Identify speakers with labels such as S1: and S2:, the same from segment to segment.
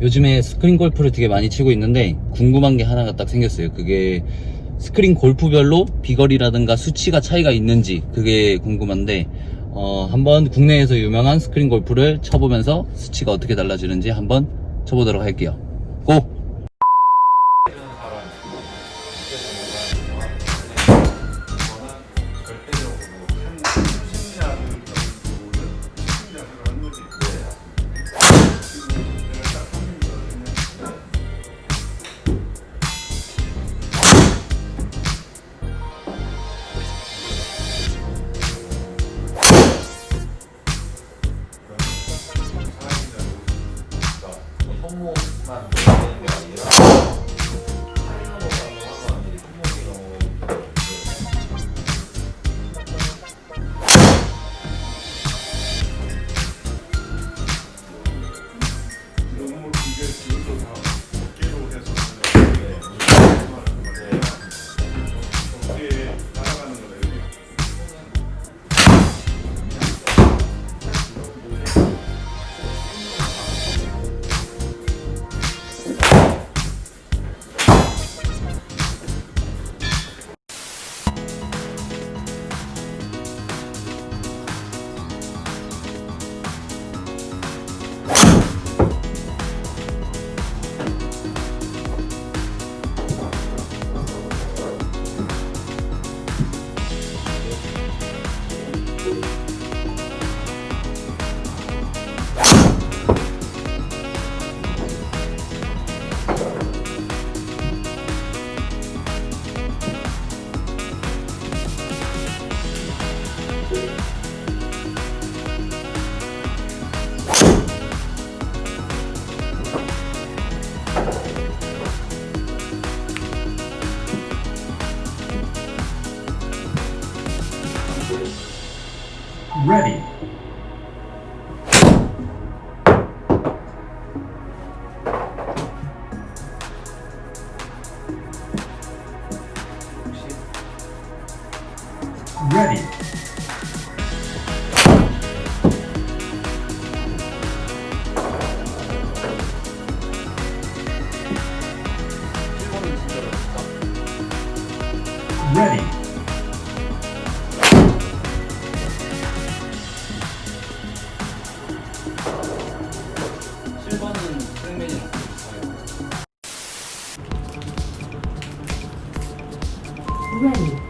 S1: 요즘에 스크린 골프를 되게 많이 치고 있는데 궁금한 게 하나가 딱 생겼어요. 그게 스크린 골프별로 비거리라든가 수치가 차이가 있는지 그게 궁금한데 어, 한번 국내에서 유명한 스크린 골프를 쳐보면서 수치가 어떻게 달라지는지 한번 쳐보도록 할게요. 고!
S2: Thank you.
S3: Ready.
S1: 실버는 생맨이랑 비슷해요.
S4: Ready.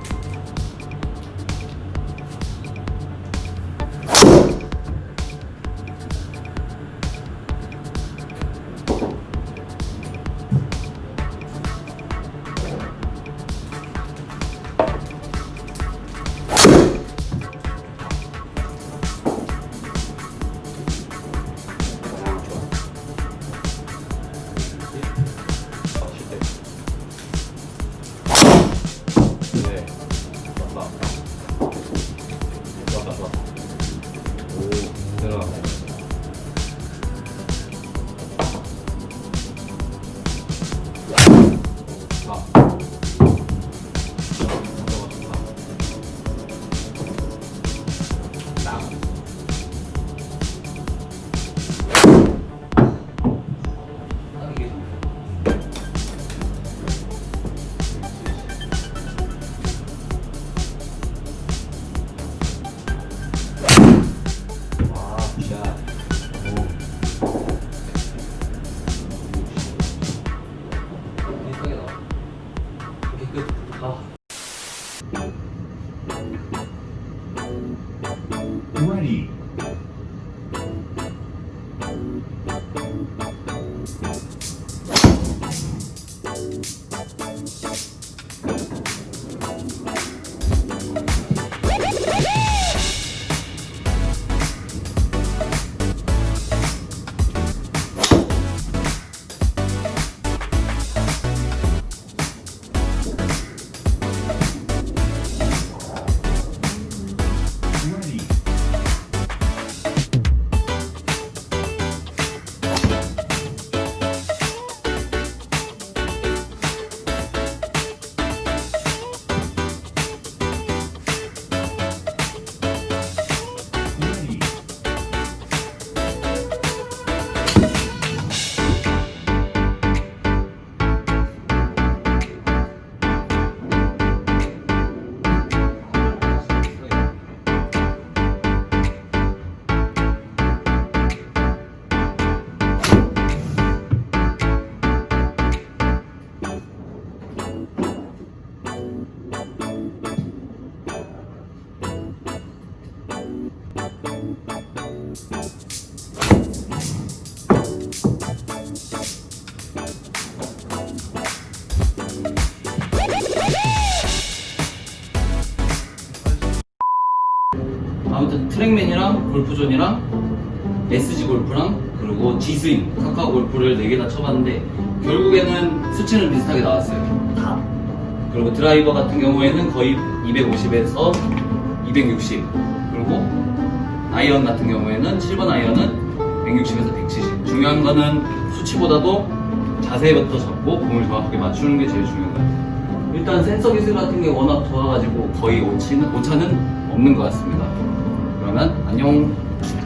S1: 트랙맨이랑 골프존이랑 SG 골프랑 그리고 G스윙, 카카오 골프를 4개 다 쳐봤는데 결국에는 수치는 비슷하게 나왔어요. 다. 그리고 드라이버 같은 경우에는 거의 250에서 260 그리고 아이언 같은 경우에는 7번 아이언은 160에서 170 중요한 거는 수치보다도 자세부터 잡고 공을 정확하게 맞추는 게 제일 중요한 것 같아요 일단 센서 기술 같은 게 워낙 좋아가지고 거의 오차는, 오차는 없는 것 같습니다 그러면 안녕.